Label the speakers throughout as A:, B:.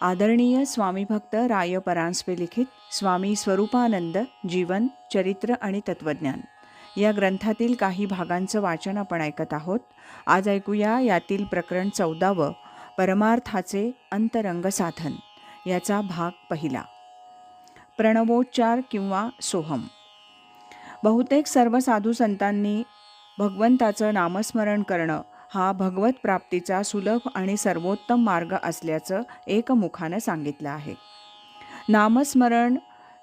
A: आदरणीय स्वामीभक्त राय परांजपे लिखित स्वामी स्वरूपानंद जीवन चरित्र आणि तत्वज्ञान. या ग्रंथातील काही भागांचं वाचन आपण ऐकत आहोत. आज ऐकूया यातील प्रकरण चौदावं परमार्थाचे अंतरंग साधन. याचा भाग पहिला. प्रणवोच्चार किंवा सोहम. बहुतेक सर्व साधू संतांनी भगवंताचं नामस्मरण करणं हा भगवत प्राप्तीचा सुलभ आणि सर्वोत्तम मार्ग असल्याचं एकमुखानं सांगितलं आहे. नामस्मरण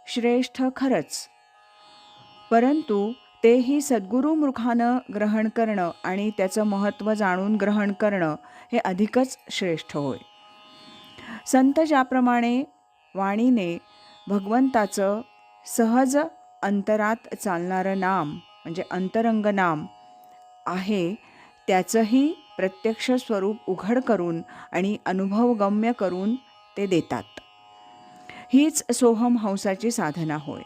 A: श्रेष्ठ खरंच. परंतु तेही सद्गुरुमुखानं ग्रहण करणं आणि त्याचं महत्त्व जाणून ग्रहण करणं हे अधिकच श्रेष्ठ होय. संत ज्याप्रमाणे वाणीने भगवंताचं सहज अंतरात चालणारं नाम म्हणजे अंतरंग नाम आहे त्याचंही प्रत्यक्ष स्वरूप उघड करून आणि अनुभवगम्य करून ते देतात. हीच सोहम हंसाची साधना होय.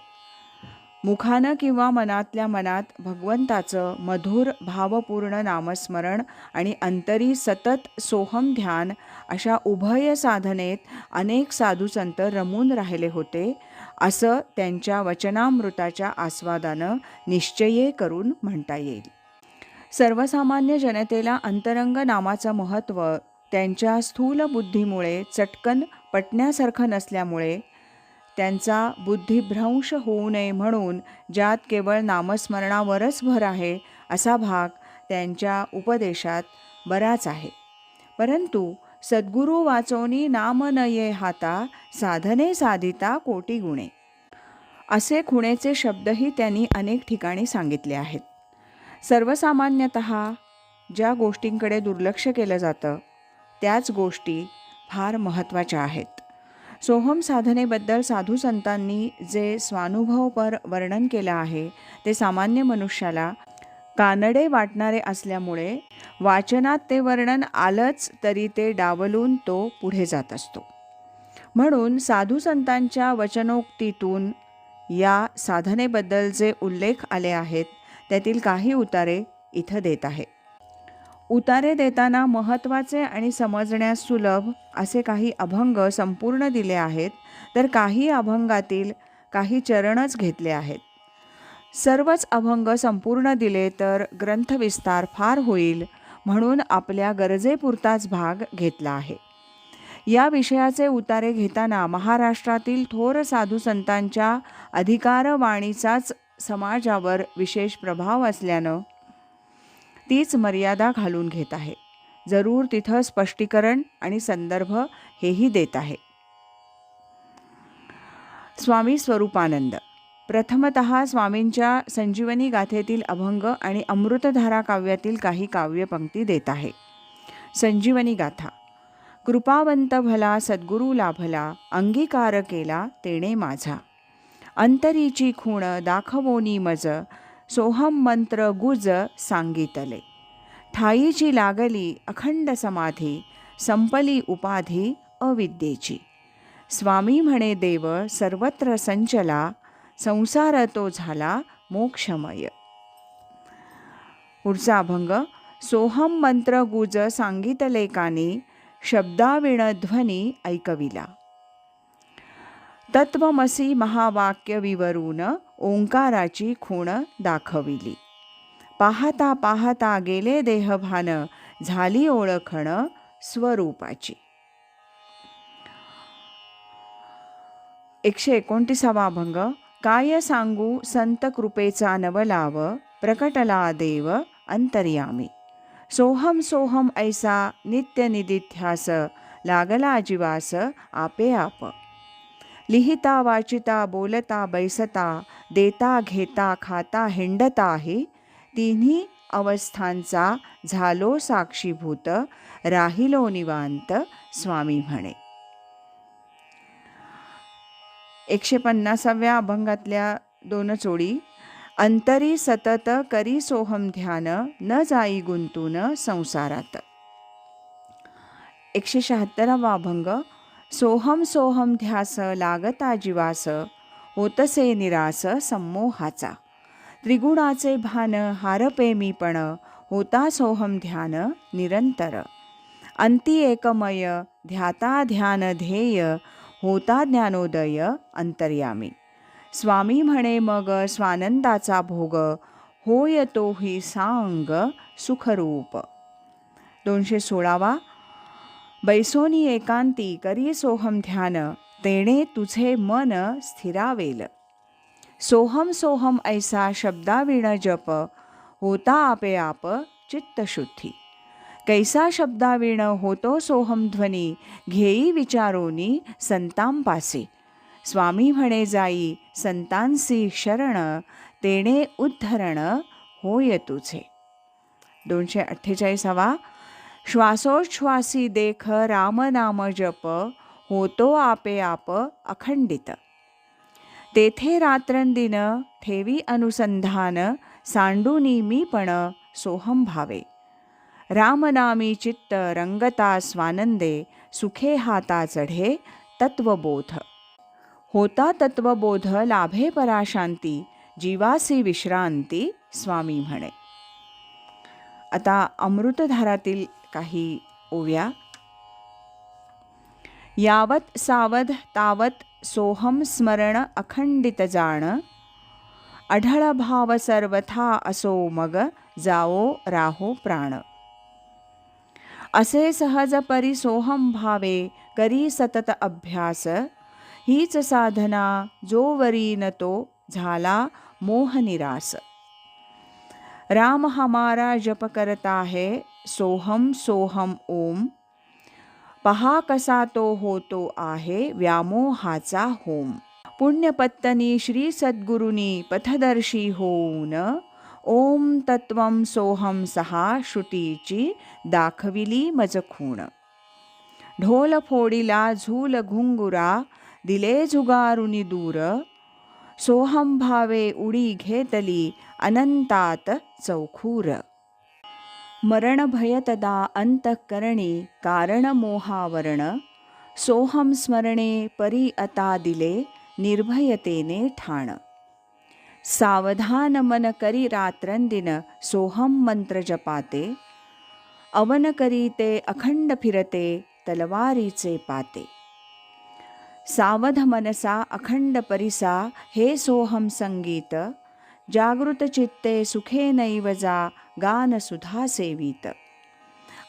A: मुखानं किंवा मनातल्या मनात भगवंताचं मधुर भावपूर्ण नामस्मरण आणि अंतरी सतत सोहम ध्यान अशा उभय साधनेत अनेक साधूसंत रमून राहिले होते असं त्यांच्या वचनामृताच्या आस्वादानं निश्चये करून म्हणता येईल. सर्वसामान्य जनतेला अंतरंग नामाचं महत्त्व त्यांच्या स्थूल बुद्धीमुळे चटकन पटण्यासारखं नसल्यामुळे त्यांचा बुद्धिभ्रंश होऊ नये म्हणून ज्यात केवळ नामस्मरणावरच भर आहे असा भाग त्यांच्या उपदेशात बराच आहे. परंतु सद्गुरू वाचोनी नाम नये हाता साधने साधिता कोटी गुणे. असे खुणेचे शब्दही त्यांनी अनेक ठिकाणी सांगितले आहेत. सर्वसामान्यत ज्या गोष्टींकडे दुर्लक्ष केलं जातं त्याच गोष्टी फार महत्त्वाच्या आहेत. सोहम साधनेबद्दल साधू संतांनी जे स्वानुभवपर वर्णन केलं आहे ते सामान्य मनुष्याला कानडे वाटणारे असल्यामुळे वाचनात ते वर्णन आलंच तरी ते डावलून तो पुढे जात असतो. म्हणून साधू संतांच्या वचनोक्तीतून या साधनेबद्दल जे उल्लेख आले आहेत त्यातील काही उतारे इथं देत आहे. उतारे देताना महत्त्वाचे आणि समजण्यास सुलभ असे काही अभंग संपूर्ण दिले आहेत तर काही अभंगातील काही चरणच घेतले आहेत. सर्वच अभंग संपूर्ण दिले तर ग्रंथविस्तार फार होईल म्हणून आपल्या गरजेपुरताच भाग घेतला आहे. या विषयाचे उतारे घेताना महाराष्ट्रातील थोर साधू संतांच्या अधिकारवाणीचाच समाजावर विशेष प्रभाव असल्यानं तीच मर्यादा घालून घेत आहे. जरूर तिथं स्पष्टीकरण आणि संदर्भ हेही देत आहे. स्वामी स्वरूपानंद. प्रथमत स्वामींच्या संजीवनी गाथेतील अभंग आणि अमृतधारा काव्यातील काही काव्यपंक्ती देत आहे. संजीवनी गाथा. कृपावंत भला सद्गुरू लाभला अंगीकार केला तेणे माझा. अंतरीची खूण दाखवोनी मज सोहम मंत्र गुज सांगितले. ठाईची लागली अखंड समाधी संपली उपाधी अविद्येची. स्वामी म्हणे देव सर्वत्र संचला संसार तो झाला मोक्षमय. पुढचा अभंग सोहम मंत्र गुज सांगितले कानी शब्दाविण ध्वनी ऐकविला. तत्वमसी महावाक्य विवरून ओंकाराची खूण दाखविली. पाहता पाहता गेले देहभान झाली ओळखण स्वरूपाची. एकशे एकोणतीसावा अभंग काय सांगू संत कृपेचा नवलाव प्रकटला देव अंतर्यामी. सोहम सोहम ऐसा नित्य निदिध्यास लागला जीवास आपे आप. लिहिता वाचिता बोलता बैसता देता घेता खाता हिंडताही तिन्ही अवस्थांचा झालो साक्षीभूत राहिलो निवांत स्वामी म्हणे. एकशे पन्नासाव्या अभंगातल्या दोन चोडी अंतरी सतत करी सोहम ध्यान न जाई गुंतून संसारात. एकशे शहात्तरावा अभंग सोहम सोहम ध्यास लागता जीवास होतसे निरास संमोहाचा त्रिगुणाचे भान हारपे मीपण होता सोहम ध्यान निरंतर. अंती एकमय ध्याता ध्यान ध्येय होता ज्ञानोदय अंतर्यामी. स्वामी म्हणे मग स्वानंदाचा भोग होय तोही सांग सुखरूप. दोनशे सोळावा बैसोनी एकांती करी सोहम ध्यान तेणे तुझे मन स्थिरावेल. सोहम सोहम ऐसा शब्दाविण जप होता आपे आप चित्तशुद्धी. कैसा शब्दाविण होतो सोहम ध्वनी घेई विचारोनी संतांपासी. स्वामी म्हणे जाई संतांसी शरण तेणे उद्धरण होय तुझे. दोनशे अठ्ठेचाळीसावा श्वासोच्छ्वासी देख रामनाम जप होतो आपे आप अखंडित तेथे रात्रंदिन ठेवी अनुसंधान सांडुनी मी पण सोहम भावे रामनामी चित्त रंगता स्वानंदे सुखे हाता चढे तत्वबोध होता तत्वबोध लाभे पराशांती जीवासी विश्रांती स्वामी म्हणे आता अमृतधारातील काही ओव्या यावत सावध तावत सोहम स्मरण अखंडित जाण. अढळ भाव सर्वथा असो मग जाओ राहो प्राण. असे सहज परी सोहम भावे करी सतत अभ्यास. हीच साधना जोवरी न तो झाला मोह निरास. राम हमारा जप करता है सोहम सोहम ओम. पहा कसा तो होतो आहे व्यामोहाचा होम. पुण्यपत्तनी श्री सद्गुरुनी पथदर्शी होऊन ओम तत्व सोहम सहा श्रुतीची दाखविली मजखूण. ढोल फोडीला झूल घुंगुरा दिले झुगारुनी दूर. सोहम भावे उडी घेतली अनंतात चौखूर. मरण भयतदा अंतःकरणी कारण मोहावरण सोहम स्मरणे परी अता दिले निर्भयतेने ठाण। सावधान मन करी रात्रंदिन सोहम मंत्र जपाते अवन करी ते अखंड फिरते तलवारीचे पाते। सावध मनसा अखंड परिसा हे सोहम संगीत जागृत चित्ते सुखे नैवजा गानसुधा सेवित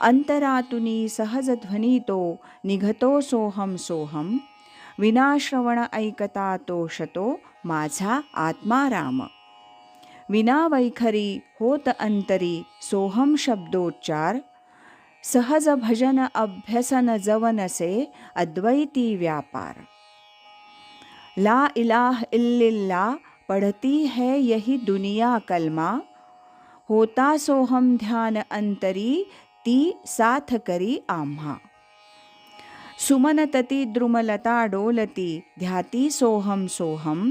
A: अंतरातुनी सहज ध्वनितो निघतो सोहम सोहम विनाश्रवण ऐकता तो शतो माझा आत्माराम विना वैखरी होत अंतरी सोहम शब्दोच्चार सहज भजन अभ्यसन जवनसे अद्वैती व्यापार। ला इलाह इल्लिल्ला पढ़ती है यही दुनिया कलमा होता सोहम ध्यान अंतरी ती साथ करी आम्हा। सुमनतती द्रुमलता डोलती ध्याती सोहम सोहम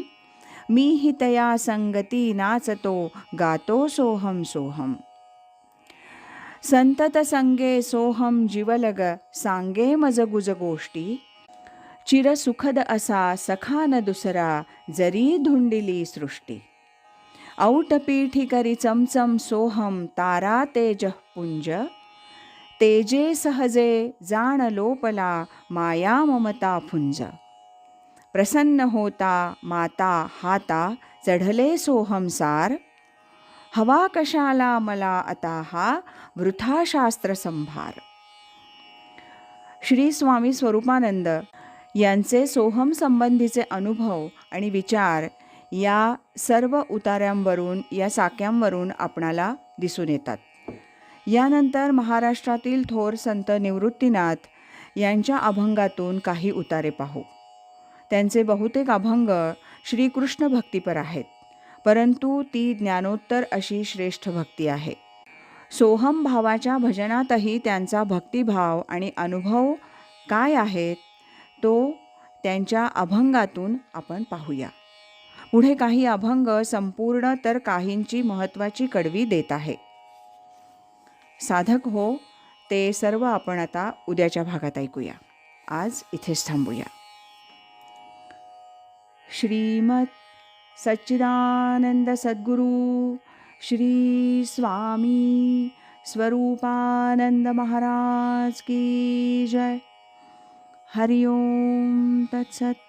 A: मी हितया संगती नाचतो गातो सोहम सोहम संतत संगे सोहम जीवलग सांगे मज गुज गोष्टी चिरसुखद असा सखान दुसरा जरी धुंडिली सृष्टी। औट करी चमचम सोहम तारा तेज पुंज। तेजे सहजे जाण लोपला माया ममता फुंज प्रसन्न होता माता हाता चढले सोहम सार। हवा कशाला मला आता हा वृथा शास्त्र संभार। श्री स्वामी स्वरूपानंद यांचे सोहम संबंधीचे अनुभव आणि विचार या सर्व उतार्यांवरून या साक्यांवरून आपणाला दिसून येतात. यानंतर महाराष्ट्रातील थोर संत निवृत्तीनाथ यांच्या अभंगातून काही उतारे पाहू. त्यांचे बहुतेक अभंग श्रीकृष्ण भक्तीपर आहेत परंतु ती ज्ञानोत्तर अशी श्रेष्ठ भक्ती आहे. सोहम भावाच्या भजनातही त्यांचा भक्तिभाव आणि अनुभव काय आहेत तो त्यांच्या अभंगातून आपण पाहूया. पुढे काही अभंग संपूर्ण तर काहींची महत्त्वाची कडवी देत आहे. साधक हो ते सर्व आपण आता उद्याच्या भागात ऐकूया. आज इथेच थांबूया. श्रीमत सच्चिदानंद सद्गुरू श्री स्वामी स्वरूपानंद महाराज की जय. हरिओम तत्सत.